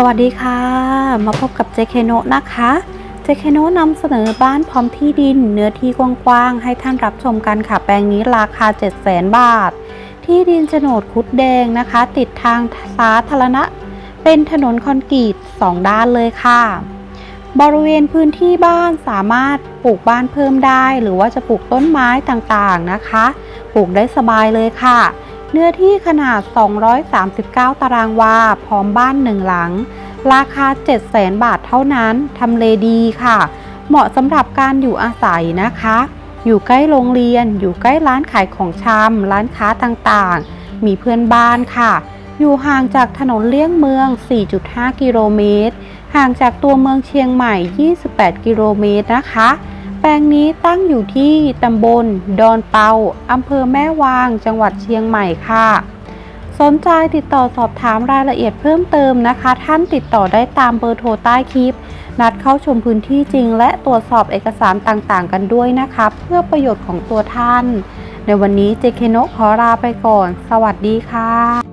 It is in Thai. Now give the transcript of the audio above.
สวัสดีค่ะ มาพบกับเจเคโนนะคะเจเคโนนำเสนอบ้านพร้อมที่ดิน เนื้อที่กว้างๆ ให้ท่านรับชมกันค่ะ แปลงนี้ราคา 7 0 0 0 0 0 บาท ที่ดินโฉนดคุดแดงนะคะ ติดทางสาธารณะ เป็นถนนคอนกรีต 2 ด้านเลยค่ะ บริเวณพื้นที่บ้านสามารถปลูกบ้านเพิ่มได้ หรือว่าจะปลูกต้นไม้ต่างๆนะคะ ปลูกได้สบายเลยค่ะ เนื้อที่ขนาด 239 ตารางวา พร้อมบ้านหนึ่งหลัง ราคา 700,000 บาทเท่านั้น ทำเลดีค่ะ เหมาะสำหรับการอยู่อาศัยนะคะ อยู่ใกล้โรงเรียน อยู่ใกล้ร้านขายของชำร้านค้าต่างๆ มีเพื่อนบ้านค่ะ อยู่ห่างจากถนนเลี่ยงเมือง 4.5 กิโลเมตร ห่างจากตัวเมืองเชียงใหม่ 28 กิโลเมตรนะคะ แปลงนี้ตั้งอยู่ที่ตำบล ดอนเตาอำเภอแม่วาง จังหวัดเชียงใหม่ค่ะ สนใจติดต่อสอบถามรายละเอียดเพิ่มเติมนะคะ ท่านติดต่อได้ตามเบอร์โทรใต้คลิป นัดเข้าชมพื้นที่จริง และตรวจสอบเอกสารต่างๆ กันด้วยนะคะ เพื่อประโยชน์ของตัวท่าน ในวันนี้เจเคโนขอลาไปก่อน สวัสดีค่ะ